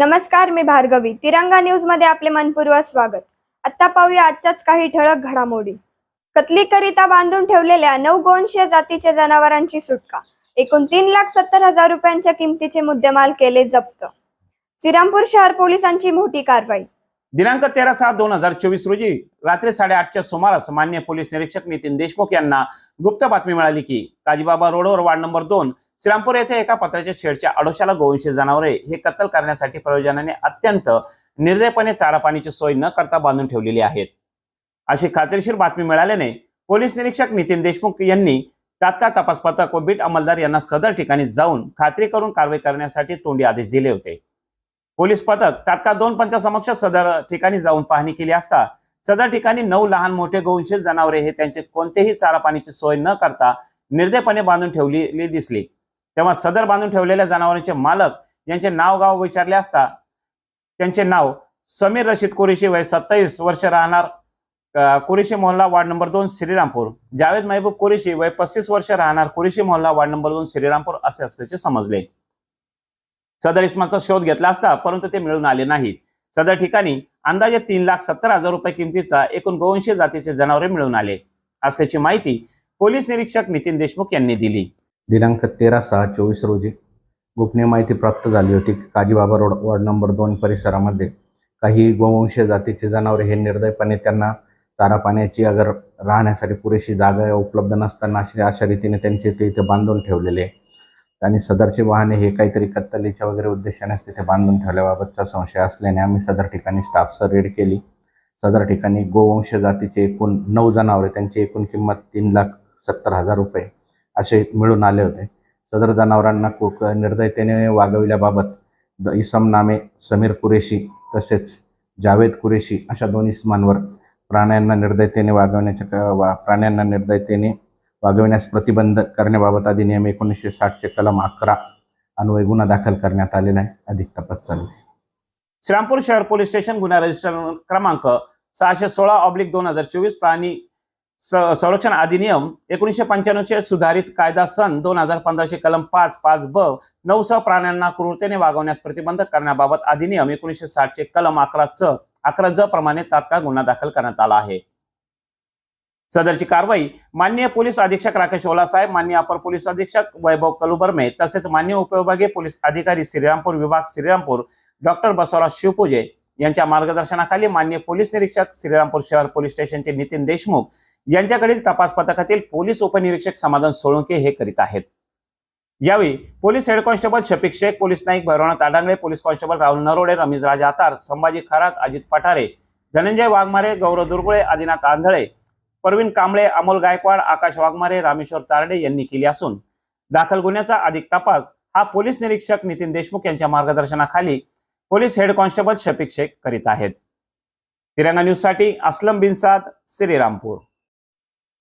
नमस्कार मी भार्गवी. तिरंगा न्यूजमध्ये आपले मनपूर्वक स्वागत. आता पाहूया आजच्याच काही ठळक घडामोडी. कत्लीकरिता बांधून ठेवलेल्या नऊ गोवंशीय जातीच्या जनावरांची सुटका. एकूण तीन लाख सत्तर हजार रुपयांच्या किमतीचे मुद्देमाल केले जप्त. श्रीरामपूर शहर पोलिसांची मोठी कारवाई. दिनांक तेरा सात दोन हजार चोवीस रोजी रात्री साडेआठच्या सुमारास मान्य पोलीस निरीक्षक नितीन देशमुख यांना गुप्त बातमी मिळाली की काजीबाबा रोडवर वार्ड नंबर दोन श्रीरामपूर येथे एका पत्राच्या शेडच्या आडोशाला गोवंशी जनावरे हे कत्तल करण्यासाठी प्रयोजनाने अत्यंत निर्दयपणे चारा पाण्याची सोय न करता बांधून ठेवलेली आहेत. अशी खात्रीशीर बातमी मिळाल्याने पोलीस निरीक्षक नितीन देशमुख यांनी तात्काळ तपास पथक व बीट अंमलदार यांना सदर ठिकाणी जाऊन खात्री करून कारवाई करण्यासाठी तोंडी आदेश दिले होते. पोलीस पथक तात्काळ दोन पंचासमक्ष सदर ठिकाणी जाऊन पाहणी केली असता सदर ठिकाणी नऊ लहान मोठे गोवंशी जनावरे हे त्यांचे कोणतेही चारा पाण्याची सोय न करता निर्दयपणे बांधून ठेवलेली दिसली. तेव्हा सदर बांधून ठेवलेल्या जनावरांचे मालक यांचे नाव गाव विचारले असता त्यांचे नाव समीर रशीद कुरेशी वय सत्तावीस वर्ष राहणार कुरेशी मोहल्ला वार्ड नंबर दोन श्रीरामपूर. जावेद महबूब कुरेशी वय पस्तीस वर्ष राहणार कुरेशी मोहल्ला वार्ड नंबर दोन श्रीरामपूर असे असल्याचे समजले. सदर इसमाचा शोध घेतला असता परंतु ते मिळून आले नाही सदर ठिकाणी अंदाजे तीन लाख सत्तर हजार रुपये किमतीचा एकूण गोवंशी जातीचे जनावरे मिळून आले असल्याची माहिती पोलीस निरीक्षक नितीन देशमुख यांनी दिली. दिनांक तेरा सहा चोवीस रोजी गोपनीय माहिती प्राप्त झाली होती की काजीबाबा रोड वॉर्ड नंबर दोन परिसरामध्ये काही गोवंशीय जातीचे जनावरे हे निर्दयपणे त्यांना चारा पाण्याची अगर राहण्यासाठी पुरेशी जागा उपलब्ध नसताना अशा अशा रीतीने त्यांचे ते इथे बांधून ठेवलेले आहे. आणि सदरचे वाहने हे काहीतरी कत्तलीच्या वगैरे उद्देशानेच तिथे बांधून ठेवल्याबाबतचा संशय असल्याने आम्ही सदर ठिकाणी स्टाफसर रेड केली सदर ठिकाणी गोवंश जातीचे एकूण नऊ जनावरे त्यांची एकूण किंमत तीन लाख सत्तर हजार रुपये असे मिळून आले होते. सदर जनावरांना कुक निर्दयतेने वागविल्याबाबत द इसम नामे समीर कुरेशी तसेच जावेद कुरेशी अशा दोन इसमांवर प्राण्यांना निर्दयतेने वागवण्याच्या क- वा प्राण्यांना निर्दयतेने वागविण्यास प्रतिबंध करण्याबाबत अधिनियम एकोणीसशे साठचे कलम अकरा अन्वय गुन्हा दाखल करण्यात आलेला आहे. अधिक तपास चालू आहे. श्रीरामपूर शहर पोलीस स्टेशन गुन्हा रजिस्टर क्रमांक सहाशे सोळा ऑब्लिक दोन हजार चोवीस प्राणी संरक्षण अधिनियम एकोणीसशे पंच्याण्णवचे सुधारित कायदा सन दोन हजार पंधराशे कलम पाच पाच ब नऊ सह प्राण्यांना क्रूरतेने वागवण्यास प्रतिबंध करण्याबाबत अधिनियम एकोणीसशे साठचे कलम अकरा च अकरा ज प्रमाणे तात्काळ गुन्हा दाखल करण्यात आला आहे. सदरची कारवाई मान्य पोलीस अधीक्षक राकेश ओला साहेब मान्य अपर पोलीस अधीक्षक वैभव कलुबर्मे तसेच मान्य उपविभागीय पोलीस अधिकारी श्रीरामपूर विभाग श्रीरामपूर डॉक्टर बसवराज शिवपूजे यांच्या मार्गदर्शनाखाली मान्य पोलीस निरीक्षक श्रीरामपूर शहर पोलीस स्टेशनचे नितीन देशमुख यांच्याकडील तपास पथकातील पोलीस उपनिरीक्षक समाधान सोळंके हे करीत आहेत. यावेळी police head constable Shafiq Shaikh police Naik Bhairavnath Adangale police constable Rahul Narode Ramesh Raj Atar Sambhaji Kharat Ajit Pathare Dhananjay Waghmare Gaurav Durgule Adinath Andhale Parveen Kamble Amol Gaikwad Akash Waghmare Rameshwar Tarde यांनी केली असून दाखल गुन्ह्याचा अधिक तपास हा police निरीक्षक नितीन देशमुख यांच्या मार्गदर्शनाखाली police head constable Shafiq Shaikh करीत आहेत. तिरंगा न्यूजसाठी असलम बिनसाद श्रीरामपूर